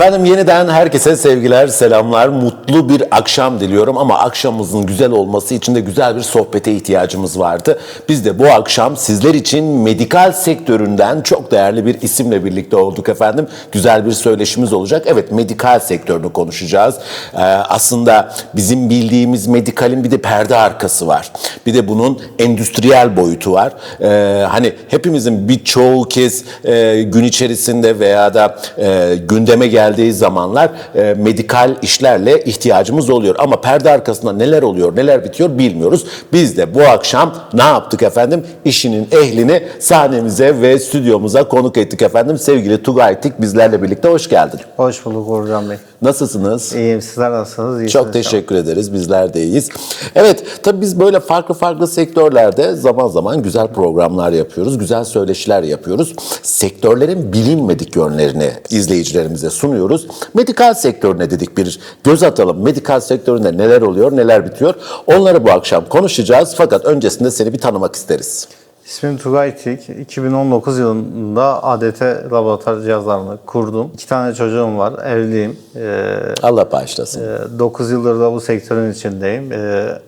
Efendim yeniden herkese sevgiler, selamlar. Mutlu bir akşam diliyorum ama akşamımızın güzel olması için de güzel bir sohbete ihtiyacımız vardı. Biz de bu akşam sizler için medikal sektöründen çok değerli bir isimle birlikte olduk efendim. Güzel bir söyleşimiz olacak. Evet medikal sektörünü konuşacağız. Ee, aslında bizim bildiğimiz medikalin bir de perde arkası var. Bir de bunun endüstriyel boyutu var. Ee, hani hepimizin birçoğu kez e, gün içerisinde veya da e, gündeme geldiği zamanlar e, medikal işlerle ihtiyacımız oluyor. Ama perde arkasında neler oluyor, neler bitiyor bilmiyoruz. Biz de bu akşam ne yaptık efendim? İşinin ehlini sahnemize ve stüdyomuza konuk ettik efendim. Sevgili Tugay Tik bizlerle birlikte hoş geldin. Hoş bulduk Uğurcan Bey. Nasılsınız? İyiyim. Sizler nasılsınız? İyisiniz Çok teşekkür ederiz. Bizler de iyiyiz. Evet, tabii biz böyle farklı farklı sektörlerde zaman zaman güzel programlar yapıyoruz. Güzel söyleşiler yapıyoruz. Sektörlerin bilinmedik yönlerini izleyicilerimize sunuyoruz. Medikal sektörüne dedik bir göz atalım. Medikal sektöründe neler oluyor, neler bitiyor? Onları bu akşam konuşacağız. Fakat öncesinde seni bir tanımak isteriz. İsmim Tugay Tik. 2019 yılında ADT laboratuvar cihazlarını kurdum. İki tane çocuğum var. Evliyim. Ee, Allah bağışlasın. 9 yıldır da bu sektörün içindeyim. Ee,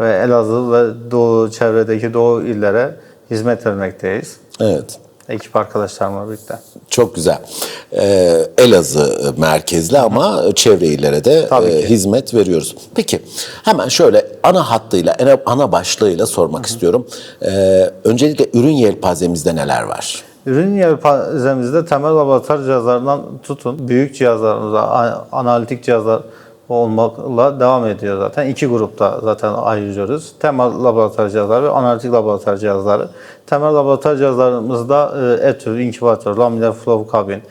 ve Elazığ ve Doğu çevredeki Doğu illere hizmet vermekteyiz. Evet. Ekip arkadaşlarımla birlikte. Çok güzel. Ee, Elazığ merkezli ama çevre illere de e, hizmet veriyoruz. Peki hemen şöyle ana hattıyla, ana, ana başlığıyla sormak istiyorum. Ee, öncelikle ürün yelpazemizde neler var? Ürün yelpazemizde temel laboratuvar cihazlarından tutun, büyük cihazlarımıza, a- analitik cihazlar olmakla devam ediyor zaten. İki grupta zaten ayırıyoruz. Temel laboratuvar cihazları ve analitik laboratuvar cihazları. Temel laboratuvar cihazlarımızda e, etü, inkubatör, laminar flow kabin,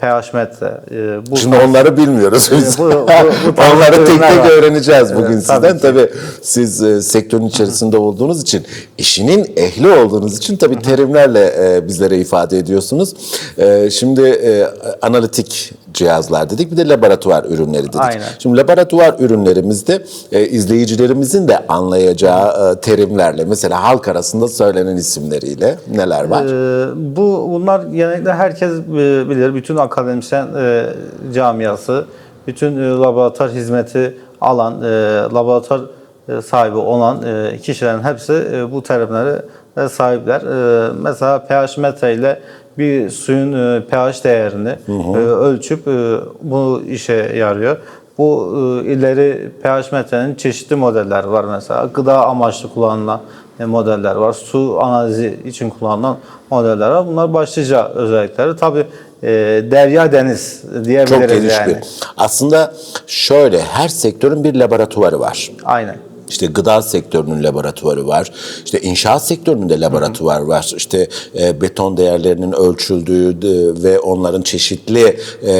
pH metre, e, bu Şimdi onları bilmiyoruz biz. bu- bu- bu tarz onları tek tek var. öğreneceğiz bugün Evet, sizden. tabii Tabii, siz e, sektörün içerisinde olduğunuz için, işinin ehli olduğunuz için tabii terimlerle e, bizlere ifade ediyorsunuz. E, şimdi e, analitik cihazlar dedik, bir de laboratuvar ürünleri dedik. Aynen. Şimdi laboratuvar ürünlerimizde e, izleyicilerimizin de anlayacağı e, terimlerle, mesela halk arasında söylenen isimleriyle neler var? Ee, bu bunlar genellikle herkes e, bilir. Bütün akademisyen e, camiası, bütün e, laboratuvar hizmeti alan, e, laboratuvar e, sahibi olan e, kişilerin hepsi e, bu terimlere e, sahipler. E, mesela pH metre ile bir suyun e, pH değerini e, ölçüp e, bu işe yarıyor. Bu e, ileri pH metrenin çeşitli modeller var mesela. Gıda amaçlı kullanılan e, modeller var. Su analizi için kullanılan modeller var. Bunlar başlıca özellikleri. Tabii e, derya deniz Çok diyebiliriz geniş yani. bir. Aslında şöyle her sektörün bir laboratuvarı var. Aynen. İşte gıda sektörünün laboratuvarı var. İşte inşaat sektörünün de laboratuvar var. İşte e, beton değerlerinin ölçüldüğü de- ve onların çeşitli e,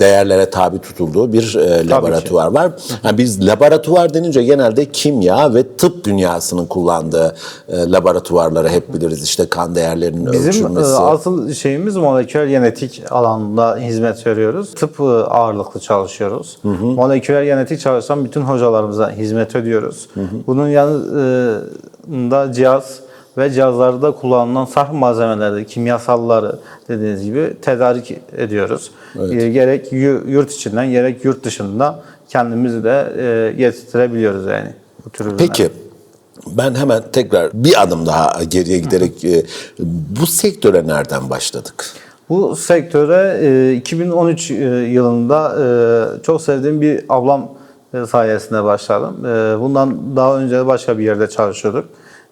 değerlere tabi tutulduğu bir e, laboratuvar var. Yani biz laboratuvar denince genelde kimya ve tıp dünyasının kullandığı e, laboratuvarları hep biliriz. İşte kan değerlerinin Bizim ölçülmesi. e, asıl şeyimiz moleküler genetik alanında hizmet veriyoruz. Tıp e, ağırlıklı çalışıyoruz. Moleküler genetik çalışan bütün hocalarımıza hizmet ediyoruz. Bunun yanında cihaz ve cihazlarda kullanılan sarf malzemeleri, kimyasalları dediğiniz gibi tedarik ediyoruz. E, Gerek yu- yurt içinden gerek yurt dışında kendimizi de e, yetiştirebiliyoruz yani bu tür ürünleri. Peki ben hemen tekrar bir adım daha geriye giderek e, bu sektöre nereden başladık? Bu sektöre e, 2013 e, yılında çok sevdiğim bir ablam sayesinde başladım. E, Bundan daha önce başka bir yerde çalışıyorduk.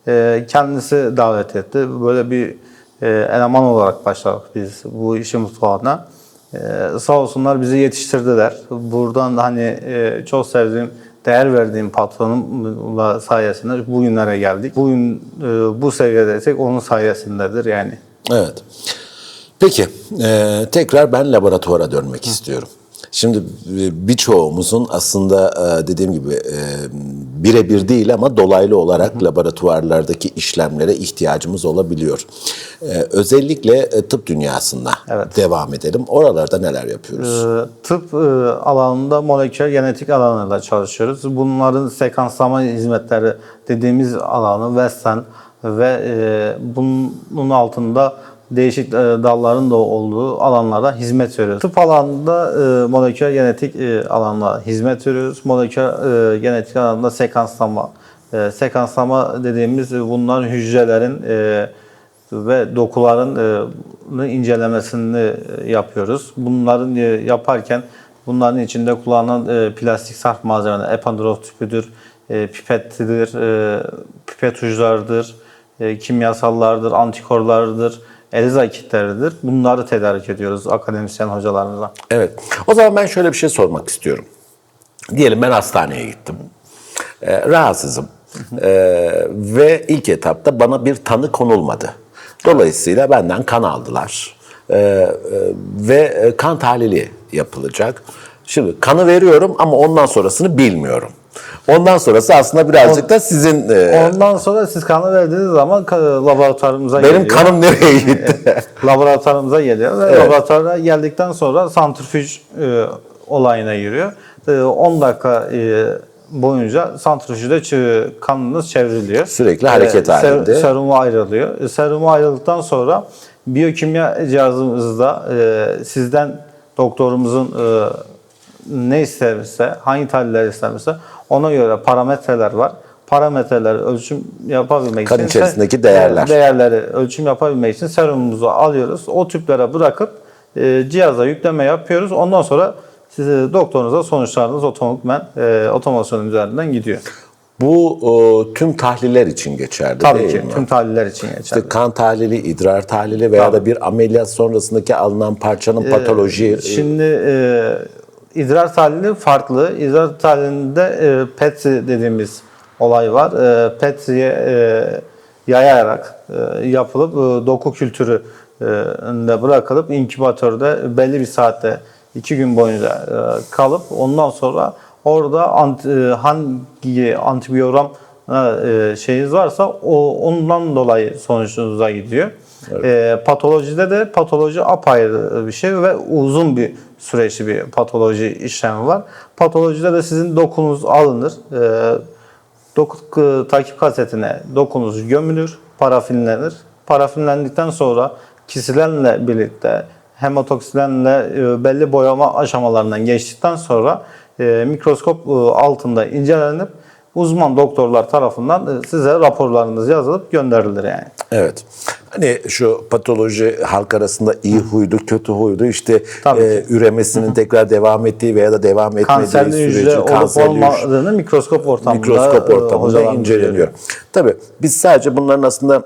E, Kendisi davet etti. Böyle bir e, eleman olarak başladık biz bu işin mutfağına. E, Sağ olsunlar bizi yetiştirdiler. Buradan hani e, çok sevdiğim, değer verdiğim patronumla sayesinde bugünlere geldik. Bugün e, bu seviyedeysek onun sayesindedir yani. Evet. Peki, e, tekrar ben laboratuvara dönmek istiyorum. Şimdi e, birçoğumuzun aslında e, dediğim gibi e, birebir değil ama dolaylı olarak laboratuvarlardaki işlemlere ihtiyacımız olabiliyor. Özellikle tıp dünyasında Evet. devam edelim. Oralarda neler yapıyoruz? Tıp alanında moleküler genetik alanıyla çalışıyoruz. Bunların sekanslama hizmetleri dediğimiz alanı Western ve bunun altında değişik e, dalların da olduğu alanlara hizmet veriyoruz. Tıp alanında e, moleküler genetik e, alanına hizmet veriyoruz. Moleküler e, genetik alanında sekanslama. Sekanslama dediğimiz e, bunlar hücrelerin ve dokuların e, incelemesini yapıyoruz. Bunların yaparken bunların içinde kullanılan plastik sarf malzemeler, epandrof tüpüdür, e, pipettidir, e, pipet uçlarıdır, kimyasallardır, antikorlardır, ELISA kitleridir. Bunları tedarik ediyoruz akademisyen hocalarımıza. Evet. O zaman ben şöyle bir şey sormak istiyorum. Diyelim ben hastaneye gittim. Ee, rahatsızım. Ee, ve ilk etapta bana bir tanı konulmadı. Dolayısıyla benden kan aldılar. Ee, e, ve e, kan tahlili yapılacak. Şimdi kanı veriyorum ama ondan sonrasını bilmiyorum. Ondan sonrası aslında birazcık da sizin e, Ondan sonra siz kanı verdiğiniz zaman ka- laboratuvarımıza benim geliyor. kanım nereye gitti? laboratuvarımıza geliyor ve laboratuvara geldikten sonra santrifüj e, olayına giriyor. E, 10 dakika e, boyunca santrifüjde ç- kanınız çevriliyor. Sürekli hareket ser- halinde. Serumu ayrılıyor. E, Serumu ayrıldıktan sonra biyokimya cihazımızda e, sizden doktorumuzun e, ne isterse, hangi tahliller isterse ona göre parametreler var. Parametreler ölçüm yapabilmek Kan için içerisindeki değerler. değerleri ölçüm yapabilmek için serumumuzu alıyoruz. O tüplere bırakıp e, cihaza yükleme yapıyoruz. Ondan sonra size doktorunuza sonuçlarınız otomatikman e, otomasyon üzerinden gidiyor. Bu o, tüm tahliller için geçerli Tabii değil ki mi? tüm tahliller için geçerli. İşte kan tahlili, idrar tahlili veya da bir ameliyat sonrasındaki alınan parçanın patoloji. Şimdi e, idrar tahlili farklı. İdrar tahlilinde e, PET dediğimiz olay var. E, PET'ye e, yayarak e, yapılıp e, doku kültürü e, de bırakılıp inkübatörde belli bir saatte iki gün boyunca e, kalıp ondan sonra orada anti, e, hangi antibiyogram e, şeyiniz varsa o ondan dolayı sonucunuza gidiyor. E, patolojide de patoloji apayrı bir şey ve uzun bir süreçli bir patoloji işlemi var. Patolojide de sizin dokunuz alınır. E, doku k- takip kasetine dokunuz gömülür, parafinlenir. Parafinlendikten sonra kisilenle birlikte hematoksilenle e, belli boyama aşamalarından geçtikten sonra e, mikroskop e, altında incelenip uzman doktorlar tarafından e, size raporlarınız yazılıp gönderilir yani. Evet. Hani şu patoloji halk arasında iyi huydu, kötü huydu işte Tabii e, üremesinin tekrar devam ettiği veya da devam etmediği Kanserli süreci hücre olup kanserli hücre- olmadığını mikroskop ortamında mikroskop e, ortamında inceleniyor. Tabii biz sadece bunların aslında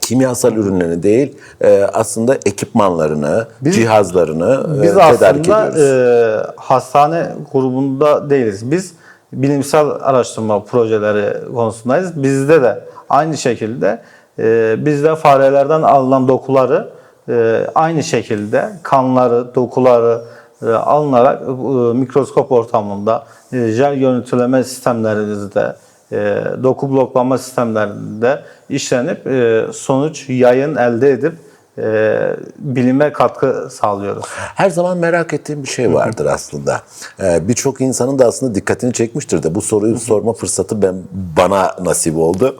kimyasal ürünlerini değil e, aslında ekipmanlarını, cihazlarını e, Biz tedarik aslında ediyoruz. e, hastane grubunda değiliz. Biz bilimsel araştırma projeleri konusundayız. Bizde de aynı şekilde e, bizde farelerden alınan dokuları e, aynı şekilde kanları, dokuları e, alınarak e, mikroskop ortamında e, jel görüntüleme sistemlerimizde e, doku bloklama sistemlerinde işlenip e, sonuç yayın elde edip e, bilime katkı sağlıyoruz. Her zaman merak ettiğim bir şey vardır aslında. Ee, Birçok insanın da aslında dikkatini çekmiştir de bu soruyu sorma fırsatı ben bana nasip oldu.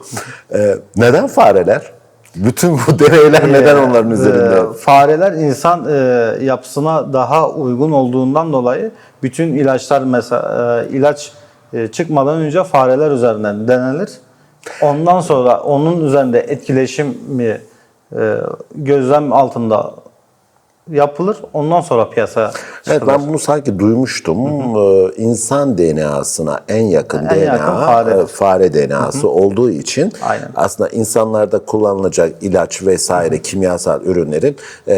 Ee, neden fareler? Bütün bu deneyler neden onların üzerinde? E, fareler insan e, yapısına daha uygun olduğundan dolayı bütün ilaçlar mesela e, ilaç e, çıkmadan önce fareler üzerinden denenir. Ondan sonra onun üzerinde etkileşim mi e, gözlem altında yapılır. Ondan sonra piyasaya Evet çıkılır. ben bunu sanki duymuştum. Ee, İnsan DNA'sına en yakın En DNA yakın faredir. e, fare DNA'sı olduğu için Aynen. aslında insanlarda kullanılacak ilaç vesaire kimyasal ürünlerin e,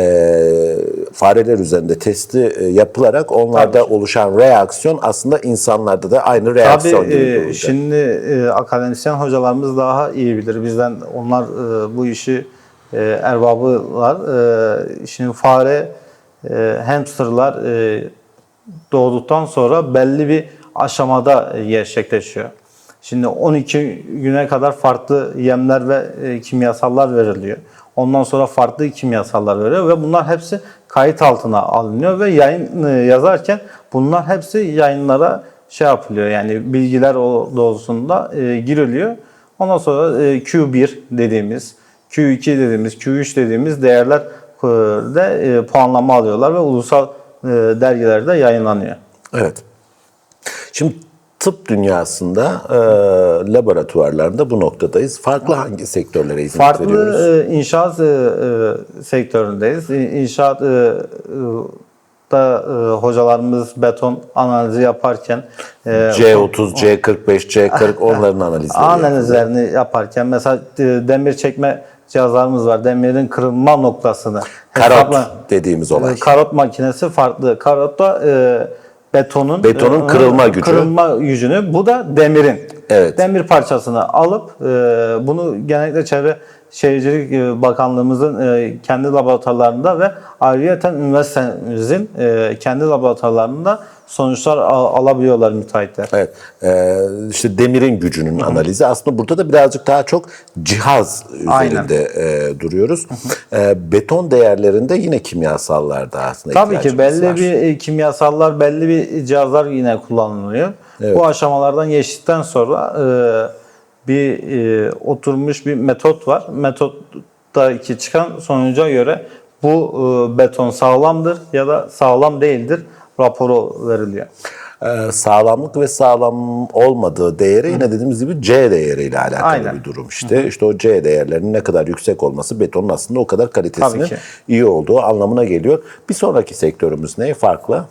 fareler üzerinde testi e, yapılarak onlarda oluşan reaksiyon aslında insanlarda da aynı reaksiyon Tabii gibi e, duracak. şimdi e, akademisyen hocalarımız daha iyi bilir. Bizden onlar e, bu işi e, erbabılar. E, şimdi fare, e, hamsterlar e, doğduktan sonra belli bir aşamada gerçekleşiyor. Şimdi 12 güne kadar farklı yemler ve e, kimyasallar veriliyor. Ondan sonra farklı kimyasallar veriyor ve bunlar hepsi kayıt altına alınıyor ve yayın e, yazarken bunlar hepsi yayınlara şey yapılıyor yani bilgiler doğrultusunda e, giriliyor. Ondan sonra e, Q1 dediğimiz Q2 dediğimiz, Q3 dediğimiz değerler e, de e, puanlama alıyorlar ve ulusal e, dergilerde yayınlanıyor. Evet. Şimdi tıp dünyasında e, laboratuvarlarında bu noktadayız. Farklı hangi sektörlere hizmet Farklı veriyoruz? e, inşaat e, sektöründeyiz. İnşaat e, da e, hocalarımız beton analizi yaparken e, C30, C45, C40 onların analizleri. analizlerini yaparken mesela e, demir çekme cihazlarımız var. Demirin kırılma noktasını Karot hesapla- dediğimiz olay. E, Karot makinesi farklı. Karotta e, betonun Betonun e, kırılma gücü. Kırılma gücünü. Bu da demirin. Evet. Demir parçasını alıp e, bunu genellikle Çevre Şehircilik e, Bakanlığımızın e, kendi laboratuvarlarında ve ayrıyeten üniversitemizin e, kendi laboratuvarlarında sonuçlar al- alabiliyorlar müteahhitler. Evet. Ee, işte demirin gücünün analizi. Aslında burada da birazcık daha çok cihaz üzerinde e, duruyoruz. Ee, beton değerlerinde yine kimyasallarda aslında Tabii ki ihtiyacımız belli var. bir e, kimyasallar, belli bir cihazlar yine kullanılıyor. Bu aşamalardan geçtikten sonra e, bir e, oturmuş bir metot var. Metottaki çıkan sonuca göre bu e, beton sağlamdır ya da sağlam değildir raporu veriliyor. Ee, sağlamlık ve sağlam olmadığı değeri yine dediğimiz gibi C değeriyle alakalı Aynen. bir durum işte. İşte o C değerlerinin ne kadar yüksek olması betonun aslında o kadar kalitesinin iyi olduğu anlamına geliyor. Bir sonraki sektörümüz ne? Farklı.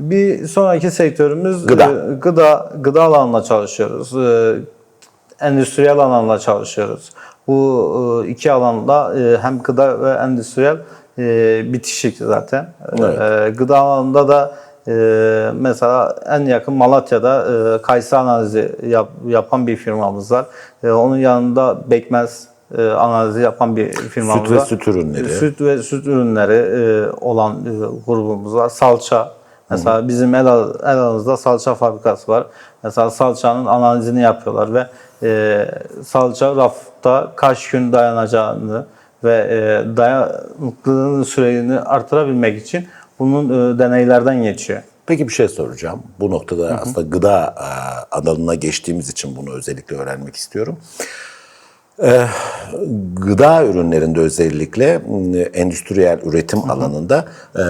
Bir sonraki sektörümüz Gıda. e, gıda gıda alanında çalışıyoruz. E, endüstriyel alanla çalışıyoruz. Bu e, iki alanda hem gıda ve endüstriyel e, bitişik zaten. Evet. E, gıda alanında da e, mesela en yakın Malatya'da e, kayısı analizi yap- yapan bir firmamız var. E, onun yanında bekmez e, analizi yapan bir firmamız Süt ve var. süt ürünleri. Süt ve süt ürünleri e, olan e, grubumuz var. Salça. Mesela bizim el, Elazığ'da salça fabrikası var. Mesela salçanın analizini yapıyorlar ve e, salça rafta kaç gün dayanacağını ve e, dayanıklılığının sürelerini artırabilmek için bunun e, deneylerden geçiyor. Peki bir şey soracağım. Bu noktada aslında gıda e, alanına geçtiğimiz için bunu özellikle öğrenmek istiyorum. E, gıda ürünlerinde özellikle endüstriyel üretim alanında e,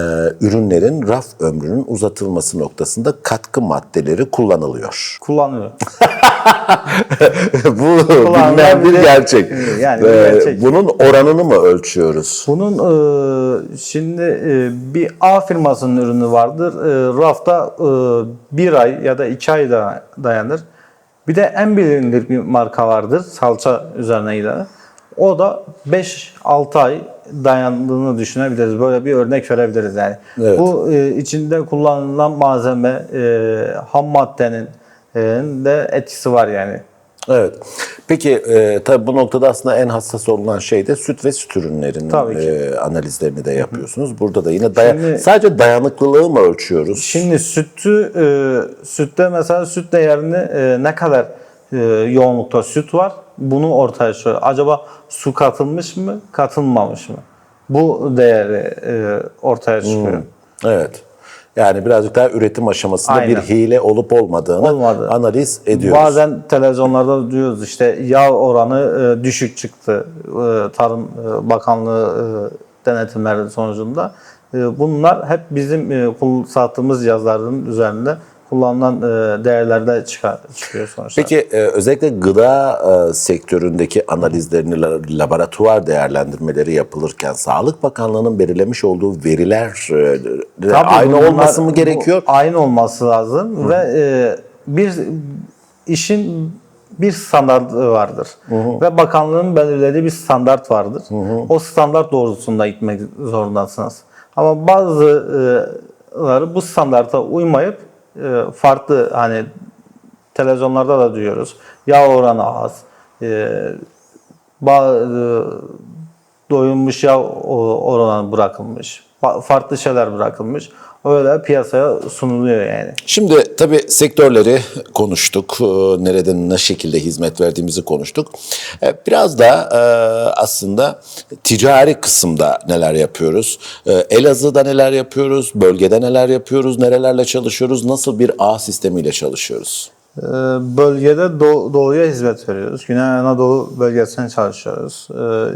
ürünlerin raf ömrünün uzatılması noktasında katkı maddeleri kullanılıyor. Kullanılıyor. Bu Kullanılan bilinen bir de- gerçek. Yani bir E, gerçek. Bunun oranını mı ölçüyoruz? Bunun e, şimdi e, bir A firmasının ürünü vardır. E, rafta e, bir ay ya da iki ay da dayanır. Bir de en bilinir bir marka vardır. Salça üzerine gider. O da 5-6 ay dayandığını düşünebiliriz. Böyle bir örnek verebiliriz yani. Evet. Bu e, içinde kullanılan malzeme, e, ham maddenin e, de etkisi var yani. Evet. Peki e, tabii bu noktada aslında en hassas olunan şey de süt ve süt ürünlerinin e, analizlerini de yapıyorsunuz. Burada da yine daya- Şimdi- sadece dayanıklılığı mı ölçüyoruz? Şimdi sütü e, sütte mesela süt değerini e, ne kadar e, yoğunlukta süt var bunu ortaya çıkıyor. Acaba su katılmış mı, katılmamış mı? Bu değeri e, ortaya çıkıyor. Evet. Yani birazcık daha üretim aşamasında Aynen. bir hile olup olmadığını Olmadı. analiz ediyoruz. Bazen televizyonlarda duyuyoruz işte yağ oranı e, düşük çıktı e, Tarım e, Bakanlığı e, denetimleri sonucunda. E, bunlar hep bizim e, kul- sattığımız cihazların üzerinde kullanılan e, değerlerde çıkar, çıkıyor sonuçta. Peki e, özellikle gıda e, sektöründeki analizlerini, la- laboratuvar değerlendirmeleri yapılırken Sağlık Bakanlığı'nın belirlemiş olduğu veriler Tabii aynı bunlar- olması mı gerekiyor? Aynı olması lazım ve e, bir işin bir standartı vardır. Ve bakanlığın belirlediği bir standart vardır. O standart doğrultusunda gitmek zorundasınız. Ama bazıları bu standarta uymayıp e, farklı hani televizyonlarda da duyuyoruz. Yağ oranı az. E, ba- e, doyulmuş yağ oranı bırakılmış. Fa- Farklı şeyler bırakılmış. Öyle piyasaya sunuluyor yani. Şimdi tabii sektörleri konuştuk. Ee, Nereden ne şekilde hizmet verdiğimizi konuştuk. Ee, Biraz da e, aslında ticari kısımda neler yapıyoruz? Elazığ'da neler yapıyoruz? Bölgede neler yapıyoruz? Nerelerle çalışıyoruz? Nasıl bir ağ sistemiyle çalışıyoruz? Bölgede Doğu- doğuya hizmet veriyoruz. Güney Anadolu bölgesine çalışıyoruz.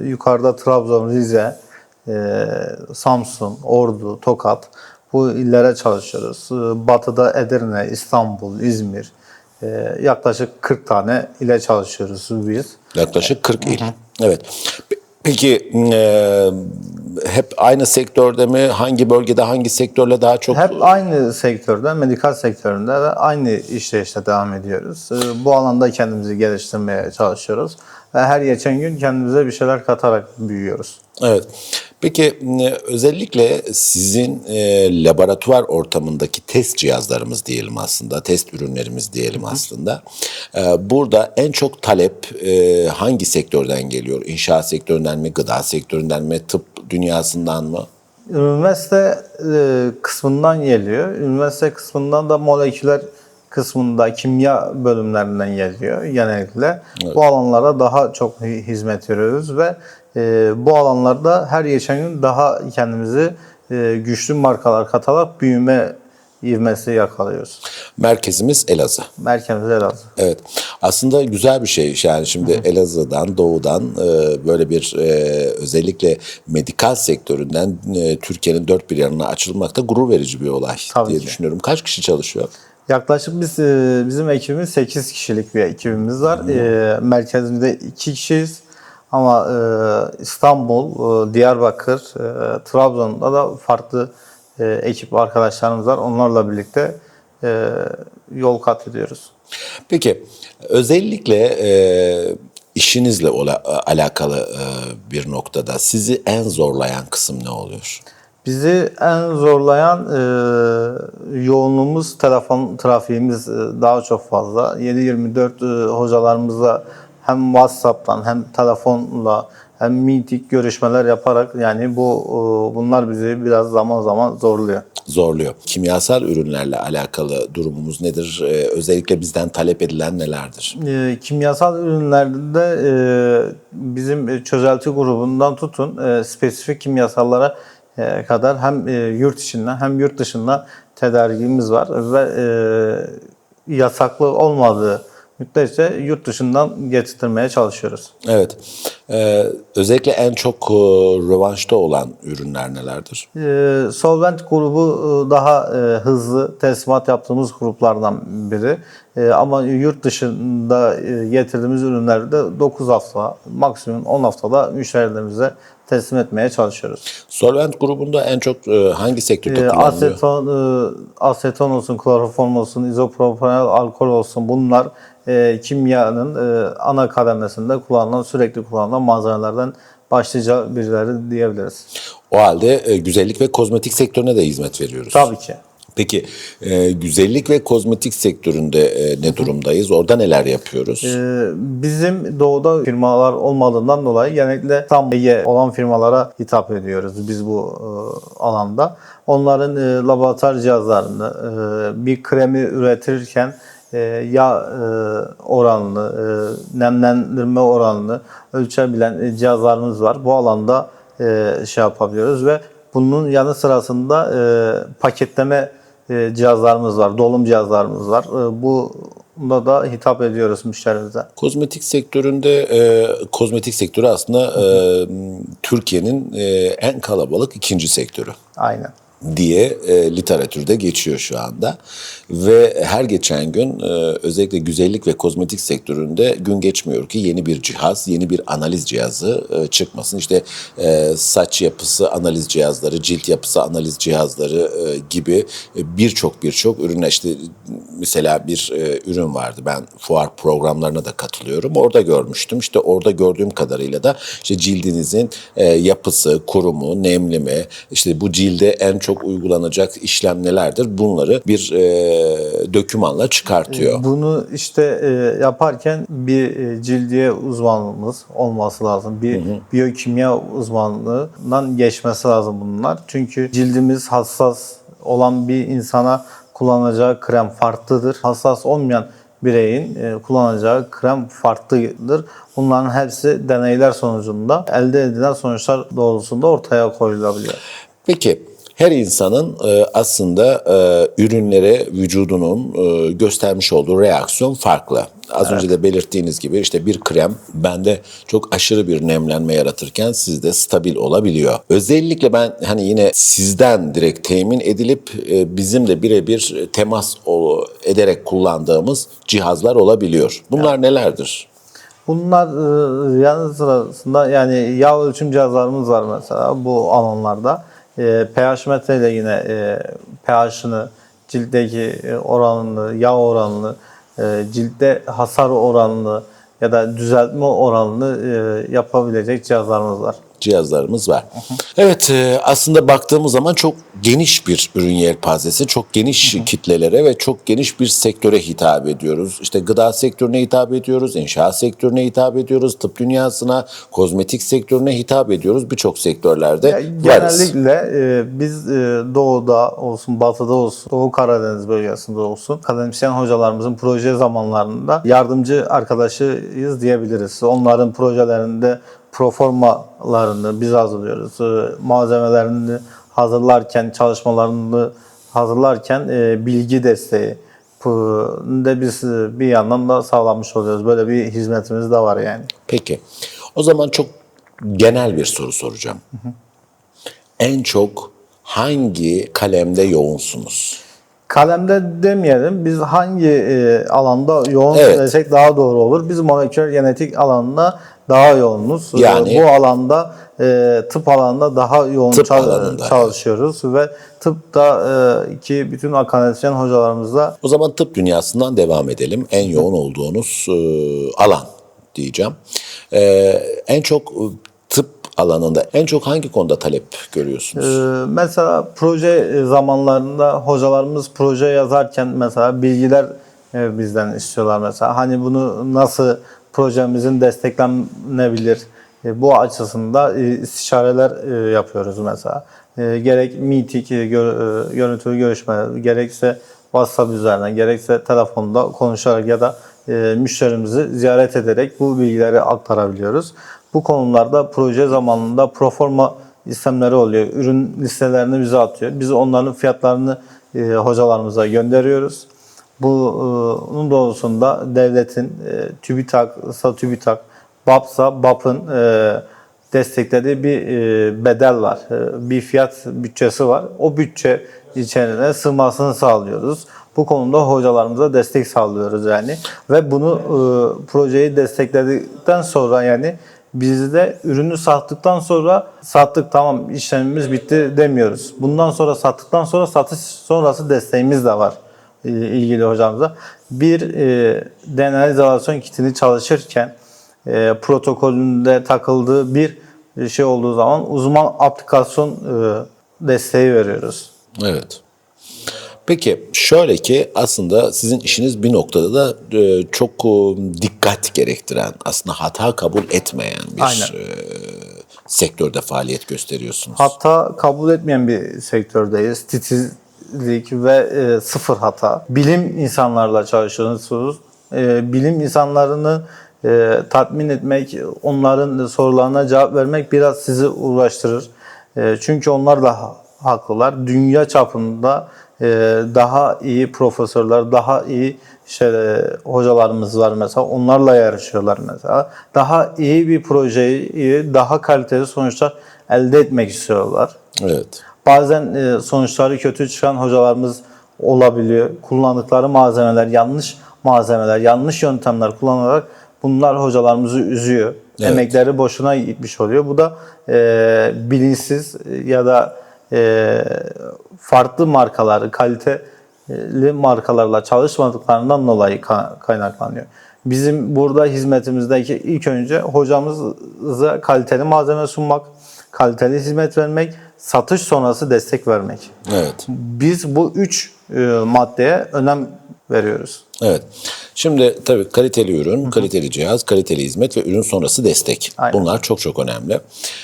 Yukarıda Trabzon, Rize, e, Samsun, Ordu, Tokat bu illere çalışıyoruz. Batıda Edirne, İstanbul, İzmir e, yaklaşık 40 tane ile çalışıyoruz biz. Yaklaşık 40 il. Evet. Pe- Peki e, hep aynı sektörde mi? Hangi bölgede hangi sektörle daha çok? Hep aynı sektörde, medikal sektöründe ve aynı işleyişte devam ediyoruz. Bu alanda kendimizi geliştirmeye çalışıyoruz. Ve her geçen gün kendimize bir şeyler katarak büyüyoruz. Evet. Peki özellikle sizin e, laboratuvar ortamındaki test cihazlarımız diyelim aslında, test ürünlerimiz diyelim aslında. E, burada en çok talep e, hangi sektörden geliyor? İnşaat sektöründen mi, gıda sektöründen mi, tıp dünyasından mı? Üniversite e, kısmından geliyor. Üniversite kısmından da moleküler kısmında kimya bölümlerinden geliyor genellikle. Bu alanlara daha çok hi- hizmet veriyoruz ve e, bu alanlarda her geçen gün daha kendimizi e, güçlü markalar katarak büyüme ivmesi yakalıyoruz. Merkezimiz Elazığ. Merkezimize lazım. Evet. Aslında güzel bir şey. Yani şimdi Elazığ'dan, doğudan e, böyle bir e, özellikle medikal sektöründen e, Türkiye'nin dört bir yanına açılmak da gurur verici bir olay Tabii diye ki. düşünüyorum. Kaç kişi çalışıyor? Yaklaşık biz e, bizim ekibimiz 8 kişilik bir ekibimiz var. E, merkezimizde 2 kişiyiz. Ama e, İstanbul, e, Diyarbakır, e, Trabzon'da da farklı e, ekip arkadaşlarımız var. Onlarla birlikte e, yol kat ediyoruz. Peki özellikle e, işinizle ola, alakalı e, bir noktada sizi en zorlayan kısım ne oluyor? Bizi en zorlayan e, yoğunluğumuz, telefon trafiğimiz e, daha çok fazla. 7-24 e, hocalarımızla hem WhatsApp'tan hem telefonla hem meeting görüşmeler yaparak yani bu e, bunlar bizi biraz zaman zaman zorluyor. Zorluyor. Kimyasal ürünlerle alakalı durumumuz nedir? E, özellikle bizden talep edilen nelerdir? E, kimyasal ürünlerde e, bizim çözelti grubundan tutun e, spesifik kimyasallara e, kadar hem e, yurt içinden hem yurt dışından tedarikimiz var ve e, yasaklı olmadığı müddetçe yurt dışından getirtmeye çalışıyoruz. Evet. Ee, özellikle en çok e, rövanşta olan ürünler nelerdir? E, Solvent grubu e, daha e, hızlı teslimat yaptığımız gruplardan biri. E, ama yurt dışında e, getirdiğimiz ürünleri de 9 hafta, maksimum 10 haftada müşterilerimize teslim etmeye çalışıyoruz. Solvent grubunda en çok e, hangi sektörde E, kullanılıyor? aseton, e, aseton olsun, kloroform olsun, izopropanol alkol olsun bunlar e, kimyanın e, ana kademesinde kullanılan, sürekli kullanılan malzemelerden başlıca birileri diyebiliriz. O halde e, güzellik ve kozmetik sektörüne de hizmet veriyoruz. Tabii ki. Peki e, güzellik ve kozmetik sektöründe e, ne durumdayız? Orada neler yapıyoruz? Ee, Bizim doğuda firmalar olmadığından dolayı genellikle tam Ege olan firmalara hitap ediyoruz biz bu e, alanda. Onların e, laboratuvar cihazlarını e, bir kremi üretirken e, yağ e, oranını, e, nemlendirme oranını ölçebilen e, cihazlarımız var. Bu alanda e, şey yapabiliyoruz ve bunun yanı sırasında e, paketleme cihazlarımız var, dolum cihazlarımız var. E, bu Bunda da hitap ediyoruz müşterimize. Kozmetik sektöründe e, kozmetik sektörü aslında e, Türkiye'nin e, en kalabalık ikinci sektörü. Aynen. Diye e, literatürde geçiyor şu anda. Ve her geçen gün e, özellikle güzellik ve kozmetik sektöründe gün geçmiyor ki yeni bir cihaz, yeni bir analiz cihazı e, çıkmasın. İşte e, saç yapısı analiz cihazları, cilt yapısı analiz cihazları e, gibi e, birçok birçok ürünler işte mesela bir e, ürün vardı. Ben fuar programlarına da katılıyorum. Orada görmüştüm. İşte orada gördüğüm kadarıyla da işte cildinizin e, yapısı, kurumu, nemli mi, işte bu cilde en çok uygulanacak işlem nelerdir? Bunları bir e, dökümanla çıkartıyor. Bunu işte e, yaparken bir e, cildiye uzmanımız olması lazım. Bir biyokimya uzmanlığından geçmesi lazım bunlar. Çünkü cildimiz hassas olan bir insana kullanacağı krem farklıdır. Hassas olmayan bireyin e, kullanacağı krem farklıdır. Bunların hepsi deneyler sonucunda elde edilen sonuçlar doğrultusunda ortaya koyulabiliyor. Peki Her insanın e, aslında e, ürünlere vücudunun e, göstermiş olduğu reaksiyon farklı. Az önce de belirttiğiniz gibi işte bir krem bende çok aşırı bir nemlenme yaratırken sizde stabil olabiliyor. Özellikle ben hani yine sizden direkt temin edilip e, bizim de birebir temas ederek kullandığımız cihazlar olabiliyor. Bunlar nelerdir? Bunlar e, yanı sırasında yani yağ ölçüm cihazlarımız var mesela bu alanlarda. E, pH metreyle yine e, pH'ını, ciltteki e, oranını, yağ oranını, e, ciltte hasar oranını ya da düzeltme oranını e, yapabilecek cihazlarımız var. Cihazlarımız var. Evet e, aslında baktığımız zaman çok geniş bir ürün yelpazesi, çok geniş kitlelere ve çok geniş bir sektöre hitap ediyoruz. İşte gıda sektörüne hitap ediyoruz, inşaat sektörüne hitap ediyoruz, tıp dünyasına, kozmetik sektörüne hitap ediyoruz. Birçok sektörlerde Ya, genellikle e, biz e, doğuda olsun, batıda olsun, Doğu Karadeniz bölgesinde olsun akademisyen hocalarımızın proje zamanlarında yardımcı arkadaşıyız diyebiliriz. Onların projelerinde proformalarını biz hazırlıyoruz. E, malzemelerini hazırlarken, çalışmalarını hazırlarken e, bilgi desteği de biz e, bir yandan da sağlamış oluyoruz. Böyle bir hizmetimiz de var yani. Peki. O zaman çok genel bir soru soracağım. En çok hangi kalemde yoğunsunuz? Kalemde demeyelim. Biz hangi e, alanda yoğun Evet. desek daha doğru olur. Biz moleküler genetik alanında daha yoğunuz. Yani- bu alanda e, tıp alanında daha yoğun Tıp çal- alanında. çalışıyoruz ve tıpta e, ki bütün akademisyen hocalarımızla O zaman tıp dünyasından devam edelim. En yoğun olduğunuz e, alan diyeceğim. E, en çok e, tıp alanında en çok hangi konuda talep görüyorsunuz? Ee, mesela proje zamanlarında hocalarımız proje yazarken mesela bilgiler e, bizden istiyorlar mesela. Hani bunu nasıl projemizin desteklenebilir e, bu açısında e, istişareler e, yapıyoruz mesela. Gerek e, görüntülü görüşme, gerekse WhatsApp üzerinden, gerekse telefonda konuşarak ya da müşterimizi ziyaret ederek bu bilgileri aktarabiliyoruz. Bu konularda proje zamanında proforma istemleri oluyor. Ürün listelerini bize atıyor. Biz onların fiyatlarını hocalarımıza gönderiyoruz. Bu, e, Bunun doğrusunda devletin e, TÜBİTAK, sa TÜBİTAK, BAPS'a, BAP'ın e, desteklediği bir bedel var. Bir fiyat bütçesi var. O bütçe içerisine sığmasını sağlıyoruz. Bu konuda hocalarımıza destek sağlıyoruz yani. Ve bunu projeyi destekledikten sonra yani biz de ürünü sattıktan sonra sattık tamam işlemimiz bitti demiyoruz. Bundan sonra sattıktan sonra satış sonrası desteğimiz de var ilgili hocamıza. Bir e, DNA izolasyon kitini çalışırken e, protokolünde takıldığı bir şey olduğu zaman uzman aplikasyon e, desteği veriyoruz. Evet. Peki şöyle ki aslında sizin işiniz bir noktada da e, çok e, dikkat gerektiren, aslında hata kabul etmeyen bir Aynen. e, sektörde faaliyet gösteriyorsunuz. Hatta kabul etmeyen bir sektördeyiz. Titizlik ve e, sıfır hata. Bilim insanlarla çalışıyorsunuz. E, bilim insanlarını e, tatmin etmek, onların sorularına cevap vermek biraz sizi uğraştırır. E, çünkü onlar da ha- haklılar. Dünya çapında e, daha iyi profesörler, daha iyi işte, e, hocalarımız var mesela. Onlarla yarışıyorlar mesela. Daha iyi bir projeyi, daha kaliteli sonuçlar elde etmek istiyorlar. Evet. Bazen e, sonuçları kötü çıkan hocalarımız olabiliyor. Kullandıkları malzemeler yanlış malzemeler, yanlış yöntemler kullanarak bunlar hocalarımızı üzüyor. Evet. Emekleri boşuna gitmiş oluyor. Bu da e, bilinçsiz ya da e, farklı markalar, kaliteli markalarla çalışmadıklarından dolayı ka- kaynaklanıyor. Bizim burada hizmetimizdeki ilk önce hocamıza kaliteli malzeme sunmak, kaliteli hizmet vermek, satış sonrası destek vermek. Evet. Biz bu üç e, maddeye önem veriyoruz. Evet. Şimdi tabii kaliteli ürün, kaliteli cihaz, kaliteli hizmet ve ürün sonrası destek. Aynen. Bunlar çok çok önemli.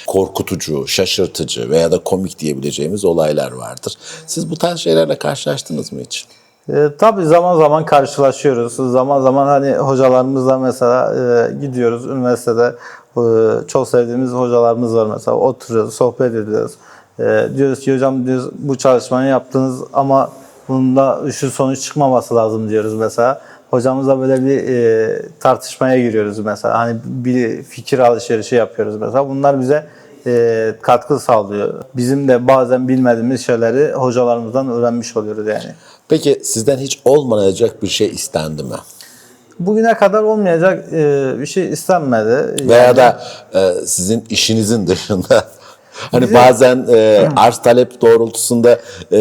Korkutucu, şaşırtıcı veya da komik diyebileceğimiz olaylar vardır. Siz bu tarz şeylerle karşılaştınız mı hiç? E, tabii zaman zaman karşılaşıyoruz. Zaman zaman hani hocalarımızla mesela e, gidiyoruz üniversitede e, çok sevdiğimiz hocalarımız var mesela oturuyoruz, sohbet ediyoruz. E, diyoruz ki hocam diyoruz, bu çalışmayı yaptınız ama bunda şu sonuç çıkmaması lazım diyoruz mesela. Hocamızla böyle bir e, tartışmaya giriyoruz mesela. Hani bir fikir alışverişi yapıyoruz mesela. Bunlar bize e, katkı sağlıyor. Bizim de bazen bilmediğimiz şeyleri hocalarımızdan öğrenmiş oluyoruz yani. Peki sizden hiç olmayacak bir şey istendi mi? Bugüne kadar olmayacak e, bir şey istenmedi. Veya Yani- da e, sizin işinizin dışında hani Bizim- bazen e, arz talep doğrultusunda e,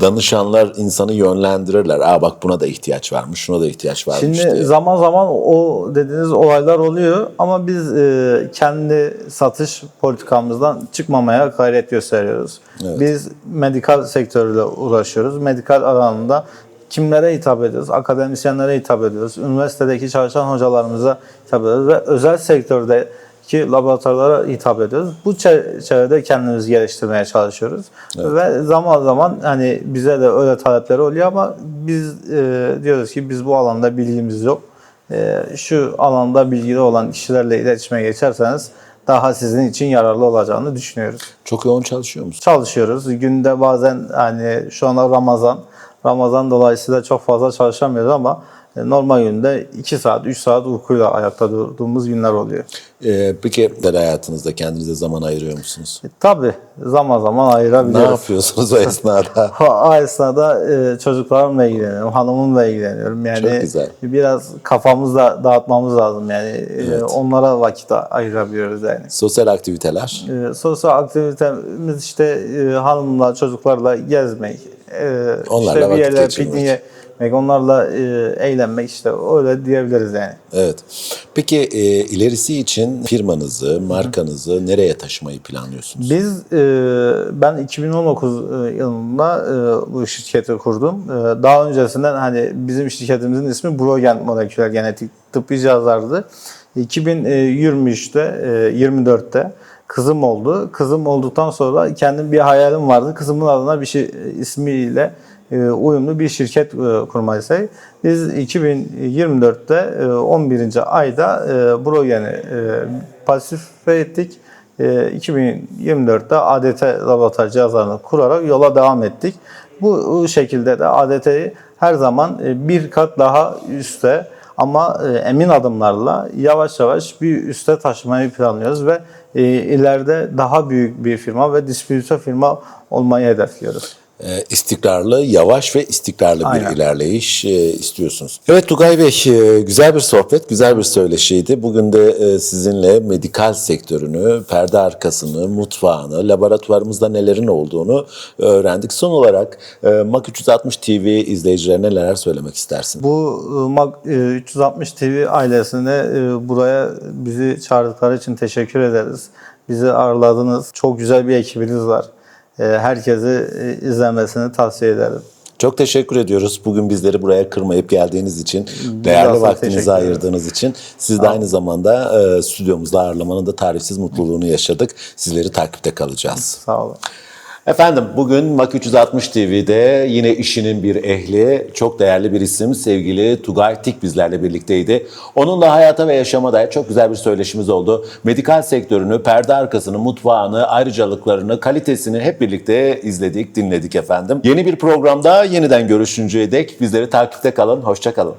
danışanlar insanı yönlendirirler. Aa bak buna da ihtiyaç varmış, şuna da ihtiyaç varmış Şimdi diye. zaman zaman o dediğiniz olaylar oluyor ama biz e, kendi satış politikamızdan çıkmamaya gayret gösteriyoruz. Biz medikal sektörüyle uğraşıyoruz. Medikal alanında kimlere hitap ediyoruz? Akademisyenlere hitap ediyoruz. Üniversitedeki çalışan hocalarımıza hitap ediyoruz ve özel sektördeki laboratuvarlara hitap ediyoruz. Bu çerçevede kendimizi geliştirmeye çalışıyoruz. Ve zaman zaman hani bize de öyle talepleri oluyor ama biz e, diyoruz ki biz bu alanda bilgimiz yok. E, şu alanda bilgili olan kişilerle iletişime geçerseniz daha sizin için yararlı olacağını düşünüyoruz. Çok yoğun çalışıyor musun? Çalışıyoruz. Günde bazen hani şu anda Ramazan. Ramazan dolayısıyla çok fazla çalışamıyoruz ama normal günde 2 saat, 3 saat uykuyla ayakta durduğumuz günler oluyor. E, peki hayatınızda kendinize zaman ayırıyor musunuz? E, tabii zaman zaman Ne ayırabiliyoruz. yapıyorsunuz o esnada? O esnada e, çocuklarımla ilgileniyorum, hanımımla ilgileniyorum. Yani Çok güzel. biraz kafamızı da dağıtmamız lazım yani. E, onlara vakit ayırabiliyoruz yani. Sosyal aktiviteler. E, sosyal aktivitemiz işte e, hanımla, çocuklarla gezmek, e, Onlarla işte bir yerlere pikniğe gitmek, onlarla e, eğlenmek işte öyle diyebiliriz yani. Evet. Peki e, ilerisi için firmanızı, markanızı nereye taşımayı planlıyorsunuz? Biz, e, ben 2019 e, yılında e, bu şirketi kurdum. E, daha öncesinden hani bizim şirketimizin ismi Brogen Moleküler Genetik Tıbbi Cihazlar'dı. 2023'te, e, 24'te kızım oldu. Kızım olduktan sonra kendim bir hayalim vardı. Kızımın adına bir şey ismiyle e, uyumlu bir şirket e, kurmayı say. Biz 2024'te e, 11. ayda e, Brogen'i e, pasife ettik. E, 2024'te ADT laboratuvar cihazlarını kurarak yola devam ettik. Bu, şekilde de ADT'yi her zaman e, bir kat daha üste ama e, emin adımlarla yavaş yavaş bir üste taşımayı planlıyoruz ve e, ileride daha büyük bir firma ve distribütör firma olmayı hedefliyoruz. E, istikrarlı, yavaş ve istikrarlı Aynen. bir ilerleyiş e, istiyorsunuz. Evet Tugay Bey, e, güzel bir sohbet, güzel bir söyleşiydi. Bugün de e, sizinle medikal sektörünü, perde arkasını, mutfağını, laboratuvarımızda nelerin olduğunu öğrendik. Son olarak e, MAK 360 TV izleyicilerine neler söylemek istersin? Bu e, Mag e, 360 TV ailesine e, buraya bizi çağırdıkları için teşekkür ederiz. Bizi ağırladınız. Çok güzel bir ekibiniz var. E, Herkesi e, izlemesini tavsiye ederim. Çok teşekkür ediyoruz. Bugün bizleri buraya kırmayıp geldiğiniz için, değerli vaktinizi ayırdığınız için. Siz de aynı zamanda e, stüdyomuzda ağırlamanın da tarifsiz mutluluğunu yaşadık. Sizleri takipte kalacağız. Sağ olun. Efendim bugün MAK 360 TV'de yine işinin bir ehli, çok değerli bir isim sevgili Tugay Tik bizlerle birlikteydi. Onunla hayata ve yaşama dair çok güzel bir söyleşimiz oldu. Medikal sektörünü, perde arkasını, mutfağını, ayrıcalıklarını, kalitesini hep birlikte izledik, dinledik efendim. Yeni bir programda yeniden görüşünceye dek bizleri takipte kalın, hoşça kalın.